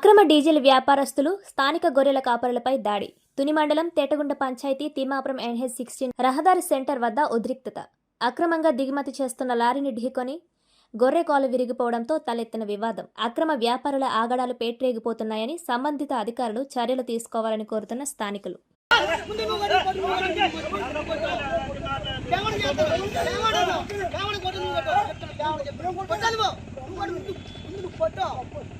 అక్రమ డీజిల్ వ్యాపారస్తులు స్థానిక గొర్రెల కాపరులపై దాడి తుని మండలం తేటగుండ పంచాయతీ తిమ్మాపురం ఎన్హెచ్ సిక్స్టీన్ రహదారి సెంటర్ వద్ద ఉద్రిక్తత అక్రమంగా దిగుమతి చేస్తున్న లారీని ఢీకొని గొర్రె కాలు విరిగిపోవడంతో తలెత్తిన వివాదం అక్రమ వ్యాపారుల ఆగడాలు పేట్రేగిపోతున్నాయని సంబంధిత అధికారులు చర్యలు తీసుకోవాలని కోరుతున్న స్థానికులు ఉంది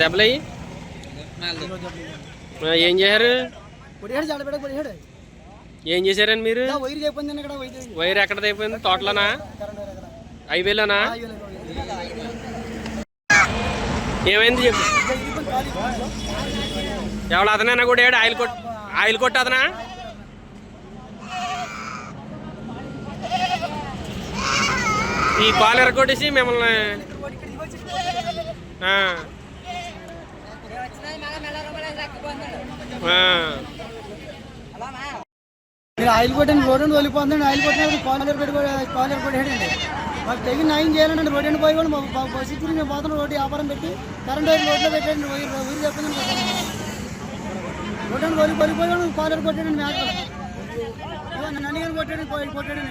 దెబ్బలయ్యి. ఏం చేశారు? ఏం చేశారండి మీరు? వైర్ ఎక్కడ అయిపోయింది? తోటలోనా? హైవేలోనా? ఏమైంది చెప్పు. ఎవడు అతనైనా కూడా ఏడు ఆయిల్ కొట్ ఆయిల్ కొట్టు అతనా ఈ కాలు ఎరగొట్టేసి మిమ్మల్ని ఆయిల్ కొట్టండి రోడ్డు వెళ్ళిపోతుంది ఆయిల్ కొట్టినప్పుడు కాలర్ పెట్టి కాలర్ కొట్టేయండి. మాకు తగిన న్యాయం చేయాలండి రోడ్డు ఎండి పోయి కూడా మా- బస్సు తిరిగి మేము పోతున్నాం రోడ్డు వ్యాపారం పెట్టి కరెంట్ వైర్ రోడ్లో పెట్టండి ఊరు వైర్ చెప్పింది రోడ్డు పోయి పడిపోయి పోయి కూడా కాలర్ కొట్టండి మ్యాచ్ నన్ను కానీ కొట్టండి.